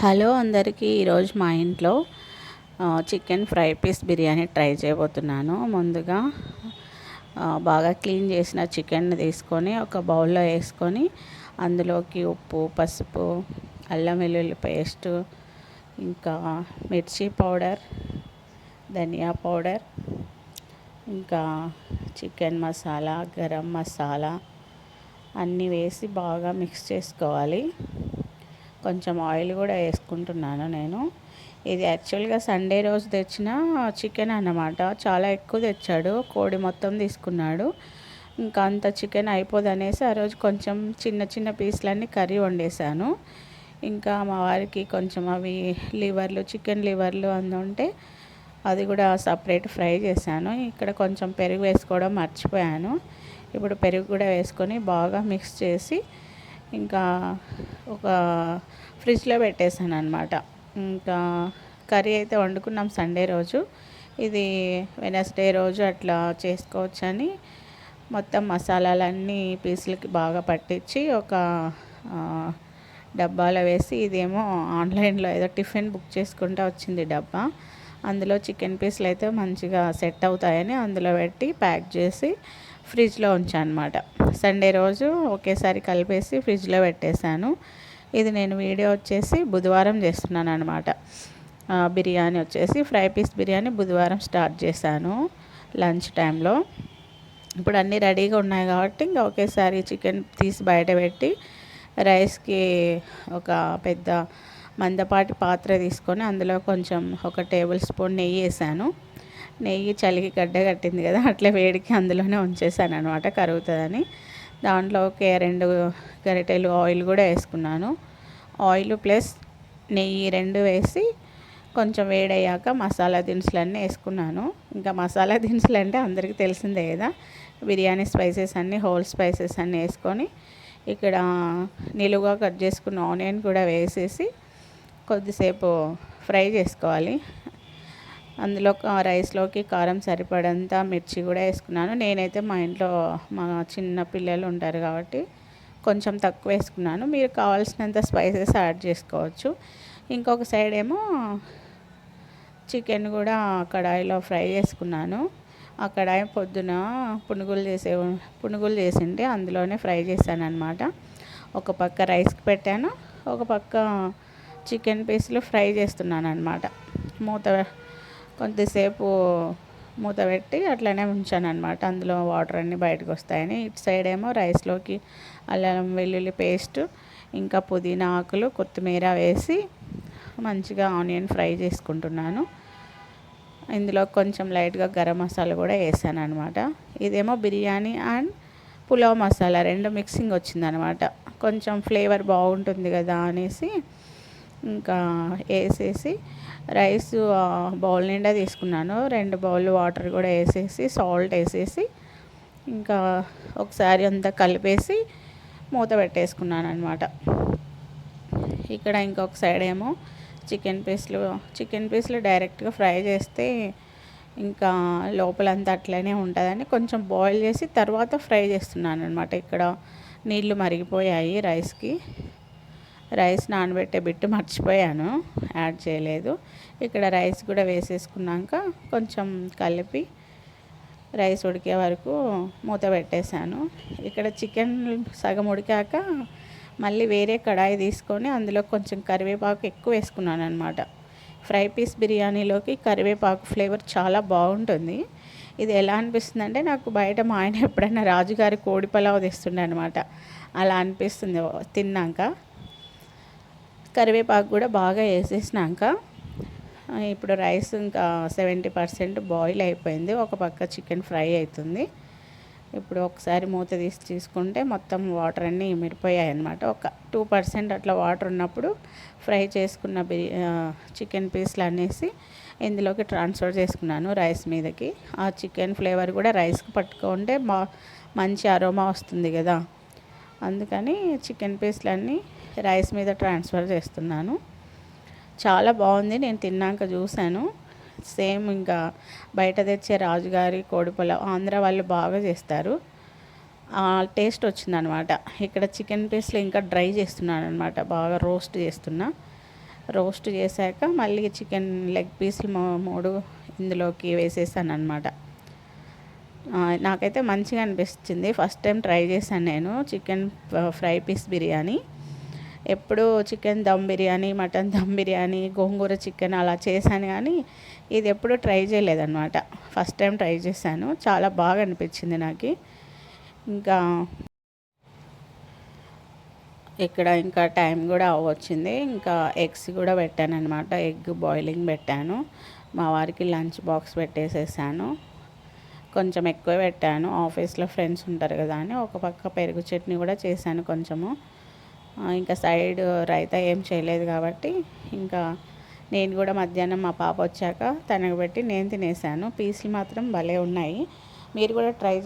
Hello అందరికీ ఈరోజు మా ఇంట్లో chicken fry piece biryani try చేయబోతున్నాను. ముందుగా బాగా క్లీన్ చేసిన చికెన్ తీసుకొని ఒక బౌల్లో వేసుకొని అందులోకి ఉప్పు పసుపు అల్లం వెల్లుల్లి పేస్ట్ ఇంకా మిర్చి పౌడర్ ధనియా పౌడర్ ఇంకా చికెన్ మసాలా గరం మసాలా అన్నీ వేసి బాగా మిక్స్ చేసుకోవాలి. కొంచెం ఆయిల్ కూడా వేసుకుంటున్నాను నేను. ఇది యాక్చువల్గా సండే రోజు తెచ్చిన చికెన్ అన్నమాట. చాలా ఎక్కువ తెచ్చాడు. కోడి మొత్తం తీసుకున్నాడు. ఇంకా అంత చికెన్ అయిపోదు అనేసి ఆ రోజు కొంచెం చిన్న చిన్న పీసులన్నీ కర్రీ వండేసాను ఇంకా మా వారికి కొంచెం అవి లివర్లు చికెన్ లివర్లు అందుంటే అది కూడా సపరేట్ ఫ్రై చేశాను. ఇక్కడ కొంచెం పెరుగు వేసుకోవడం మర్చిపోయాను. ఇప్పుడు పెరుగు కూడా వేసుకొని బాగా మిక్స్ చేసి ఇంకా ఒక ఫ్రిడ్జ్లో పెట్టేశాను అనమాట ఇంకా కర్రీ అయితే వండుకున్నాం సండే రోజు. ఇది వెనస్డే రోజు అట్లా చేసుకోవచ్చని మొత్తం మసాలాలన్నీ పీసులకి బాగా పట్టించి ఒక డబ్బాలో వేసి ఇదేమో ఆన్లైన్లో ఏదో టిఫిన్ బుక్ చేసుకుంటూ వచ్చింది డబ్బా. అందులో చికెన్ పీసులు అయితే మంచిగా సెట్ అవుతాయని అందులో పెట్టి ప్యాక్ చేసి ఫ్రిడ్జ్లో ఉంచాను అనమాట సండే రోజు ఒకేసారి కలిపేసి ఫ్రిడ్జ్లో పెట్టేశాను. ఇది నేను వీడియో వచ్చేసి బుధవారం చేస్తున్నాను అనమాట బిర్యానీ వచ్చేసి ఫ్రై పీస్ బిర్యానీ బుధవారం స్టార్ట్ చేశాను లంచ్ టైంలో. ఇప్పుడు అన్నీ రెడీగా ఉన్నాయి కాబట్టి ఇంకా ఒకేసారి చికెన్ తీసి బయట పెట్టి రైస్కి ఒక పెద్ద మందపాటి పాత్ర తీసుకొని అందులో కొంచెం ఒక టేబుల్ స్పూన్ నెయ్యి వేసాను. నెయ్యి చలికి గడ్డ కట్టింది కదా అట్లా వేడికి అందులోనే ఉంచేసాను అనమాట కరుగుతుందని. దాంట్లోకి రెండు గరిటెలు ఆయిల్ కూడా వేసుకున్నాను. ఆయిల్ ప్లస్ నెయ్యి రెండు వేసి కొంచెం వేడయ్యాక మసాలా దినుసులన్నీ వేసుకున్నాను. ఇంకా మసాలా దినుసులు అంటే అందరికీ తెలిసిందే కదా బిర్యానీ స్పైసెస్ అన్నీ హోల్ స్పైసెస్ అన్నీ వేసుకొని ఇక్కడ నిలువుగా కట్ చేసుకున్న ఆనియన్ కూడా వేసేసి కొద్దిసేపు ఫ్రై చేసుకోవాలి. అందులో రైస్లోకి కారం సరిపడంత మిర్చి కూడా వేసుకున్నాను. నేనైతే మా ఇంట్లో మా చిన్న పిల్లలు ఉంటారు కాబట్టి కొంచెం తక్కువ వేసుకున్నాను. మీరు కావాల్సినంత స్పైసెస్ యాడ్ చేసుకోవచ్చు. ఇంకొక సైడ్ ఏమో చికెన్ కూడా కడాయిలో ఫ్రై చేసుకున్నాను. ఆ కడాయి పొద్దున పునుగులు చేసే పునుగులు చేసింటే అందులోనే ఫ్రై చేశాను అనమాట ఒక పక్క రైస్కి పెట్టాను. ఒక పక్క చికెన్ పీసులు ఫ్రై చేస్తున్నాను అనమాట మూత కొద్దిసేపు మూత పెట్టి అట్లనే ఉంచాను అనమాట అందులో వాటర్ అన్నీ బయటకు వస్తాయని ఇటు సైడ్ ఏమో రైస్లోకి అల్లం వెల్లుల్లి పేస్ట్ ఇంకా పుదీనా ఆకులు కొత్తిమీర వేసి మంచిగా ఆనియన్ ఫ్రై చేసుకుంటున్నాను. ఇందులో కొంచెం లైట్గా గరం మసాలా కూడా వేసాను అనమాట ఇదేమో బిర్యానీ అండ్ పులావ్ మసాలా రెండు మిక్సింగ్ వచ్చిందనమాట కొంచెం ఫ్లేవర్ బాగుంటుంది కదా అనేసి ఇంకా వేసేసి రైస్ బౌల్ నిండా తీసుకున్నాను. రెండు బౌల్ వాటర్ కూడా వేసేసి సాల్ట్ వేసేసి ఇంకా ఒకసారి అంతా కలిపేసి మూత పెట్టేసుకున్నాను అనమాట ఇక్కడ ఇంకొక సైడ్ ఏమో చికెన్ పీస్లు చికెన్ పీస్లు డైరెక్ట్గా ఫ్రై చేస్తే ఇంకా లోపలంతా అట్లనే ఉంటుందని కొంచెం బాయిల్ చేసి తర్వాత ఫ్రై చేస్తున్నాను అనమాట ఇక్కడ నీళ్ళు మరిగిపోయాయి రైస్కి. రైస్ నానబెట్టే బిట్టు మర్చిపోయాను. యాడ్ చేయలేదు. ఇక్కడ రైస్ కూడా వేసేసుకున్నాక కొంచెం కలిపి రైస్ ఉడికే వరకు మూత పెట్టేశాను. ఇక్కడ చికెన్ సగం ఉడికాక మళ్ళీ వేరే కడాయి తీసుకొని అందులో కొంచెం కరివేపాకు ఎక్కువ వేసుకున్నాను అనమాట ఫ్రై పీస్ బిర్యానీలోకి కరివేపాకు ఫ్లేవర్ చాలా బాగుంటుంది. ఇది ఎలా అనిపిస్తుంది అంటే నాకు బయట మా ఆయన ఎప్పుడైనా రాజుగారి కోడి పలావ్ తెస్తుండే అనమాట అలా అనిపిస్తుంది తిన్నాక. కరివేపాకు కూడా బాగా వేసేసినాక ఇప్పుడు రైస్ ఇంకా సెవెంటీ పర్సెంట్ బాయిల్ అయిపోయింది. ఒక పక్క చికెన్ ఫ్రై అవుతుంది. ఇప్పుడు ఒకసారి మూత తీసి తీసుకుంటే మొత్తం వాటర్ అన్నీ మిరిపోయాయి అనమాట ఒక టూ పర్సెంట్ అట్లా వాటర్ ఉన్నప్పుడు ఫ్రై చేసుకున్న బిర్యా చికెన్ పీస్లు అనేసి ఇందులోకి ట్రాన్స్ఫర్ చేసుకున్నాను రైస్ మీదకి. ఆ చికెన్ ఫ్లేవర్ కూడా రైస్కి పట్టుకుంటే బా మంచి అరోమా వస్తుంది కదా. అందుకని చికెన్ పీస్లన్నీ రైస్ మీద ట్రాన్స్ఫర్ చేస్తున్నాను. చాలా బాగుంది. నేను తిన్నాక చూశాను. సేమ్ ఇంకా బయట తెచ్చే రాజుగారి కోడిపొల ఆంధ్ర వాళ్ళు బాగా చేస్తారు. టేస్ట్ వచ్చిందనమాట. ఇక్కడ చికెన్ పీస్లు ఇంకా డ్రై చేస్తున్నాను అనమాట బాగా రోస్ట్ చేస్తున్నా. రోస్ట్ చేశాక మళ్ళీ చికెన్ లెగ్ పీసులు మూడు ఇందులోకి వేసేసాను అనమాట నాకైతే మంచిగా అనిపించింది ఫస్ట్ టైం ట్రై చేశాను నేను చికెన్ ఫ్రై పీస్ బిర్యానీ. ఎప్పుడూ chicken dum biryani mutton dum biryani gongura chicken అలా చేశాను కానీ ఇది ఎప్పుడు ట్రై చేయలేదన్నమాట. ఫస్ట్ టైం ట్రై చేశాను. చాలా బాగా అనిపించింది నాకు. ఇంకా ఇక్కడ ఇంకా టైం కూడా వచ్చింది ఇంకా ఎగ్స్ కూడా పెట్టాను అనమాట ఎగ్ బాయిలింగ్ పెట్టాను. మా వారికి లంచ్ బాక్స్ పెట్టేసేసాను. కొంచెం ఎక్కువ పెట్టాను. ఆఫీస్లో ఫ్రెండ్స్ ఉంటారు కదా అని. ఒక పక్క పెరుగు చట్నీ కూడా చేశాను కొంచెము. ఇంకా సైడ్ రైతా ఏం చేయలేదు కాబట్టి ఇంకా నేను కూడా మధ్యాహ్నం మా పాప వచ్చాక తనకు పెట్టి నేను తినేసాను. పీసులు మాత్రం భలే ఉన్నాయి. మీరు కూడా ట్రై